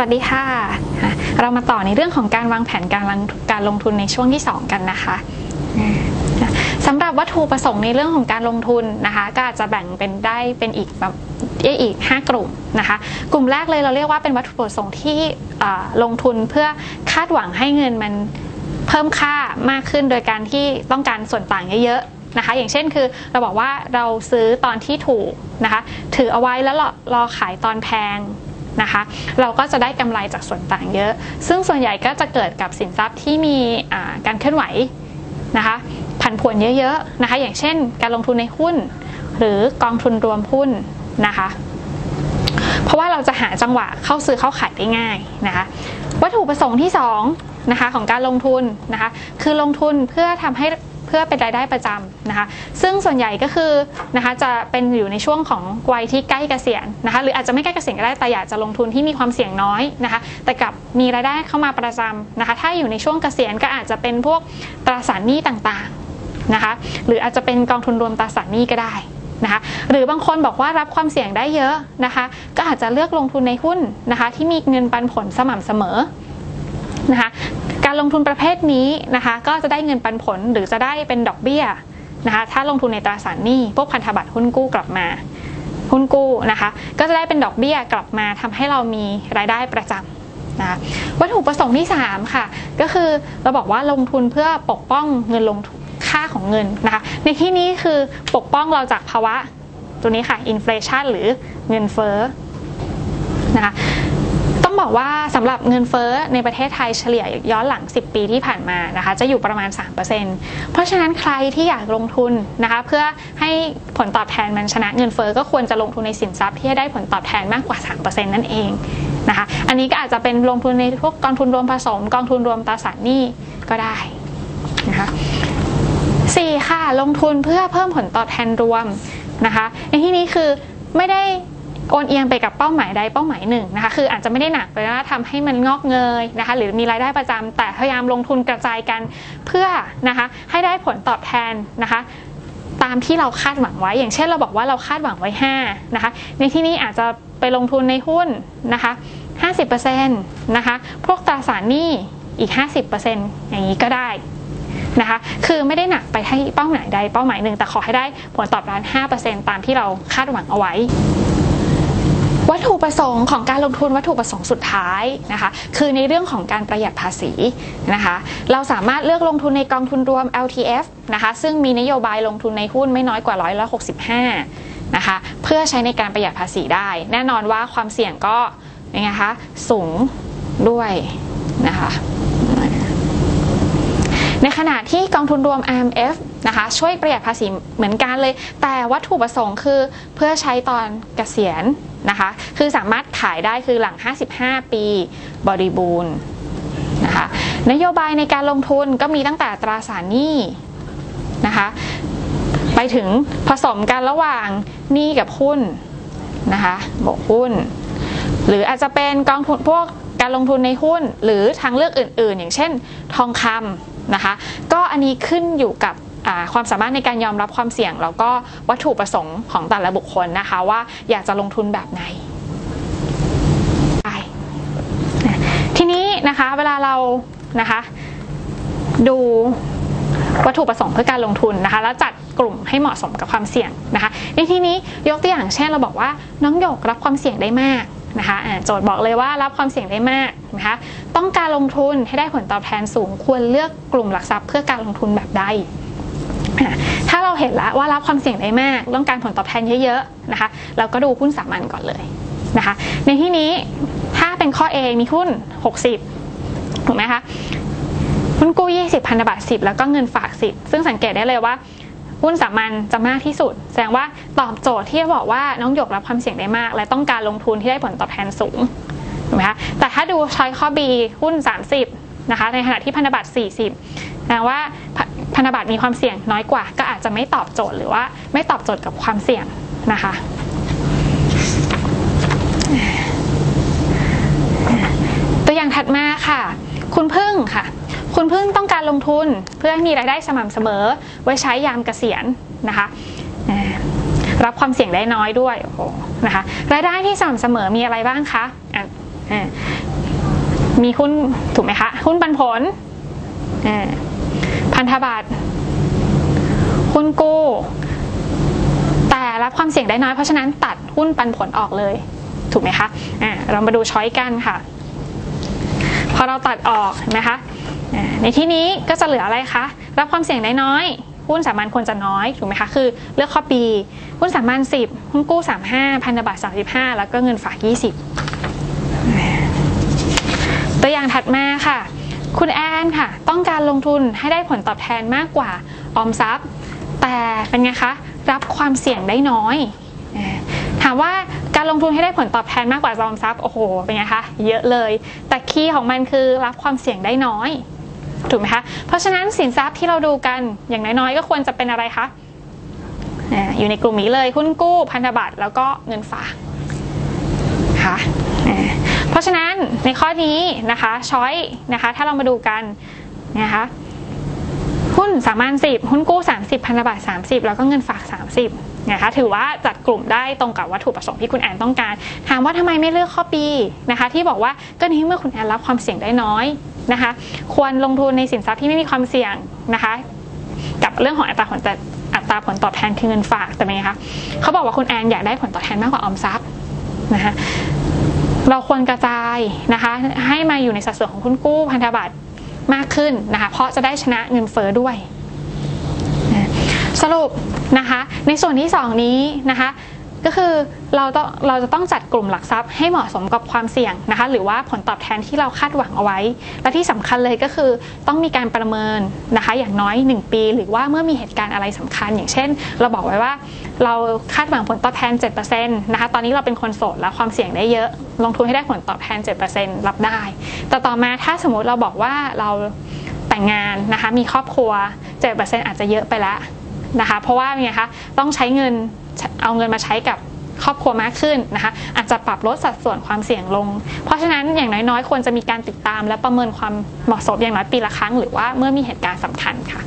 สวัสดีค่ะ เรามาต่อในเรื่องของการวางแผนการการลงทุนในช่วงที่ 2 กันนะคะสำหรับวัตถุประสงค์ในเรื่องของการลงทุนนะคะ ก็อาจจะแบ่งเป็นได้เป็นอีกแบบอีก 5 กลุ่มนะคะ กลุ่มแรกเลยเราเรียกว่าเป็นวัตถุประสงค์ที่ลงทุนเพื่อคาดหวังให้เงินมันเพิ่มค่ามากขึ้นโดยการที่ต้องการส่วนต่างเยอะๆนะคะ อย่างเช่นคือเราบอกว่าเราซื้อตอนที่ถูกนะคะ ถือเอาไว้แล้วรอรอขายตอนแพง นะคะ เราก็จะได้กำไรจากส่วนต่างเยอะ ซึ่งส่วนใหญ่ก็จะเกิดกับสินทรัพย์ที่มีการเคลื่อนไหวนะคะผันผวนเยอะๆนะคะ อย่างเช่น การลงทุนในหุ้น หรือกองทุนรวมหุ้นนะคะ เพราะว่าเราจะหาจังหวะเข้าซื้อเข้าขายได้ง่ายนะคะ วัตถุประสงค์ที่2นะคะของการลงทุนนะคะ คือลงทุนเพื่อทำให้ เพื่อเป็นรายได้ประจำนะคะ ซึ่งส่วนใหญ่ก็คือนะคะจะเป็นอยู่ในช่วงของวัยที่ใกล้เกษียณนะคะหรืออาจจะไม่ใกล้เกษียณก็ได้แต่อยากจะลงทุนที่มีความเสี่ยงน้อยนะคะ แต่กับมีรายได้เข้ามาประจำนะคะ ถ้าอยู่ในช่วงเกษียณก็อาจจะเป็นพวกตราสารหนี้ต่างๆนะคะ หรืออาจจะเป็นกองทุนรวมตราสารหนี้ก็ได้นะคะหรือบางคนบอกว่ารับความเสี่ยงได้เยอะนะคะ ก็อาจจะเลือกลงทุนในหุ้นนะคะ ที่มีเงินปันผลสม่ำเสมอนะคะ การลงทุนประเภทนี้นะคะก็จะได้เงินปันผลหรือจะได้เป็นดอกเบี้ยนะคะถ้าลงทุนในตราสารหนี้พวกพันธบัตรหุ้นกู้กลับมาหุ้นกู้นะคะก็จะได้เป็นดอกเบี้ยกลับมาทำให้เรามีรายได้ประจำนะวัตถุประสงค์ที่ 3 ค่ะ ก็คือเราบอกว่าลงทุนเพื่อปกป้องเงินลงค่าของเงินนะคะในที่นี้คือปกป้องเราจากภาวะตัวนี้ค่ะอินฟลชันหรือเงินเฟ้อนะคะ บอกว่าสำหรับเงินเฟ้อในประเทศไทยเฉลี่ยย้อนหลัง 10 ปีที่ผ่านมานะคะจะอยู่ประมาณ 3%เพราะฉะนั้นใครที่อยากลงทุนนะคะเพื่อให้ผลตอบแทนมันชนะเงินเฟ้อก็ควรจะลงทุนในสินทรัพย์ที่ได้ผลตอบแทนมากกว่า 3%นั่นเองนะคะอันนี้ก็อาจจะเป็นลงทุนในพวกกองทุนรวมผสม กองทุนรวมตราสารหนี้ก็ได้นะคะสี่ค่ะลงทุนเพื่อเพิ่มผลตอบแทนรวมนะคะในที่นี้คือไม่ได้ โอนเอียงไปกับเป้าหมายใดเป้าหมายหนึ่งนะคะคืออาจจะไม่ได้หนักไปว่าทำให้มันงอกเงยนะคะหรือมีรายได้ประจำแต่พยายามลงทุนกระจายกันเพื่อนะคะให้ได้ผลตอบแทนนะคะตามที่เราคาดหวังไว้ อย่างเช่นเราบอกว่าเราคาดหวังไว้5นะคะในที่นี้อาจจะไปลงทุนในหุ้นนะคะ50%นะคะพวกตราสารหนี้อีก 50%อย่างนี้ก็ได้นะคะคือไม่ได้หนักไปให้เป้าหมายใดเป้าหมายหนึ่งแต่ขอให้ได้ผลตอบแทน5%ตามที่เราคาดหวังเอาไว้ วัตถุประสงค์ของการลงทุนวัตถุประสงค์สุดท้ายนะคะคือในเรื่องของการประหยัดภาษีนะคะเราสามารถเลือกลงทุนในกองทุนรวม LTF นะคะซึ่งมีนโยบายลงทุนในหุ้นไม่น้อยกว่าร้อยละ65นะคะเพื่อใช้ในการประหยัดภาษีได้ แน่นอนว่าความเสี่ยงก็ยังไงคะสูงด้วยนะคะในขณะที่กองทุนรวม IMF นะคะ ช่วยประหยัดภาษีเหมือนกันเลย แต่วัตถุประสงค์คือเพื่อใช้ตอนเกษียณนะคะ คือสามารถขายได้คือหลัง 55 ปีบริบูรณ์นะคะนโยบายในการลงทุนก็มีตั้งแต่ตราสารหนี้นะคะ ไปถึงผสมกันระหว่างหนี้กับหุ้นนะคะบวกหุ้น หรืออาจจะเป็นกองทุนพวกการลงทุนในหุ้น หรือทางเลือกอื่น ๆ อย่างเช่นทองคำนะคะ ก็อันนี้ขึ้นอยู่กับ ความสามารถในการยอมรับความเสี่ยง แล้วก็วัตถุประสงค์ของแต่ละบุคคลนะคะ ว่าอยากจะลงทุนแบบไหนทีนี้นะคะเวลาเรานะคะดูวัตถุประสงค์เพื่อการลงทุนนะคะ แล้วจัดกลุ่มให้เหมาะสมกับความเสี่ยงนะคะ ในที่นี้ยกตัวอย่างเช่นเราบอกว่าน้องหยกรับความเสี่ยงได้มากนะคะโจทย์บอกเลยว่ารับความเสี่ยงได้มากนะคะ ต้องการลงทุนให้ได้ผลตอบแทนสูงควรเลือกกลุ่มหลักทรัพย์เพื่อการลงทุนแบบใด ถ้าเราเห็นแล้วว่ารับความเสี่ยงได้มากต้องการผลตอบแทนเยอะๆนะคะ เราก็ดูหุ้นสามัญก่อนเลยนะคะ ในที่นี้ถ้าเป็นข้อ A มีหุ้น 60 ถูกไหมคะ หุ้นกู้ 20 พันธบัตร 10 แล้วก็เงินฝาก 10 ซึ่งสังเกตได้เลยว่าหุ้นสามัญจะมากที่สุด แสดงว่าตอบโจทย์ที่บอกว่าน้องหยกรับความเสี่ยงได้มาก และต้องการลงทุนที่ได้ผลตอบแทนสูงถูกไหมคะแต่ถ้าดูช้อยข้อ B หุ้น 30 นะคะ ในขณะที่พันธบัตร 40แสดงว่า พันธบัตรมีความเสี่ยงน้อยกว่า ก็อาจจะไม่ตอบโจทย์หรือว่าไม่ตอบโจทย์กับความเสี่ยงนะคะตัวอย่างถัดมาค่ะ คุณพึ่งค่ะ คุณพึ่งต้องการลงทุนเพื่อให้มีรายได้สม่ำเสมอ ไว้ใช้ยามเกษียณนะคะรับความเสี่ยงได้น้อยด้วยโอ้โหนะคะรายได้ที่สม่ำเสมอมีอะไรบ้างคะมีหุ้นถูกไหมคะหุ้นปันผลอ่า พันธบัตรหุ้นกู้แต่รับความเสี่ยงได้น้อยเพราะฉะนั้นตัดหุ้นปันผลออกเลย ถูกไหมคะอ่าเรามาดูช้อยกันค่ะ พอเราตัดออกเห็นไหมคะอ่าในที่นี้ก็จะเหลืออะไรคะรับความเสี่ยงได้น้อยหุ้นสามัญควรจะน้อยถูกไหมคะคือเลือกข้อ B หุ้นสามัญ10หุ้นกู้ 35 พันธบัตร35 แล้วก็เงินฝาก 20 ตัวอย่างถัดมาค่ะ คุณแอนค่ะ ต้อ งการลงทุนให้ได้ผลตอบแทนมากกว่าออมทรัพย์ แต่เป็นไงคะรับความเสี่ยงได้น้อยอ่าถามว่าการลงทุนให้ได้ผลตอบแทนมากกว่าออมทรัพย์โอ้โหเป็นไงคะเยอะเลย แต่คีย์ของมันคือรับความเสี่ยงได้น้อยถูกไหมคะเพราะฉะนั้นสินทรัพย์ที่เราดูกันอย่างน้อยๆ ก็ควรจะเป็นอะไรคะอยู่ในกลุ่มนี้เลยหุ้นกู้พันธบัตรแล้วก็เงินฝากค่ะเพราะฉะนั้นในข้อนี้นะคะช้อยนะคะถ้าเรามาดูกัน นะคะหุ้นสามัญ10หุ้นกู้ 30 พันธบัตร30 แล้วก็เงินฝาก 30นะคะถือว่าจัดกลุ่มได้ตรงกับวัตถุประสงค์ที่คุณแอนต้องการ ถามว่าทำไมไม่เลือกข้อ B นะคะ ที่บอกว่าก็ในเมื่อคุณแอนรับความเสี่ยงได้น้อยนะคะ ควรลงทุนในสินทรัพย์ที่ไม่มีความเสี่ยงนะคะ กับเรื่องของอัตราผลแต่อัตราผลตอบแทนคือเงินฝากแต่เป็นไงคะเขาบอกว่าคุณแอนอยากได้ผลตอบแทนมากกว่าออมทรัพย์นะคะเราควรกระจายนะคะ ให้มาอยู่ในสัดส่วนของหุ้นกู้พันธบัตร มากขึ้นนะคะเพราะจะได้ชนะเงินเฟ้อด้วย สรุปนะคะในส่วนที่ 2 นี้นะคะ ก็คือเราต้องเราจะต้องจัดกลุ่มหลักทรัพย์ให้เหมาะสมกับความเสี่ยงนะคะ หรือว่าผลตอบแทนที่เราคาดหวังเอาไว้ และที่สำคัญเลยก็คือต้องมีการประเมินนะคะ อย่างน้อย 1 ปี หรือว่าเมื่อมีเหตุการณ์อะไรสำคัญ อย่างเช่น เราบอกไว้ว่า เราคาดหวังผลตอบแทน7%นะคะตอนนี้เราเป็นคนโสดแล้วความเสี่ยงได้เยอะ ลงทุนให้ได้ผลตอบแทน 7%รับได้ แต่ต่อมาถ้าสมมติเราบอกว่าเราแต่งงานนะคะมีครอบครัว 7%อาจจะเยอะไปแล้วนะคะ เพราะว่าไงคะต้องใช้เงิน เอาเงินมาใช้กับครอบครัวมากขึ้นนะคะอาจจะปรับลดสัดส่วนความเสี่ยงลง เพราะฉะนั้นอย่างน้อยๆ ควรจะมีการติดตามและประเมินความเหมาะสมอย่างน้อยปีละครั้ง หรือว่าเมื่อมีเหตุการณ์สำคัญค่ะ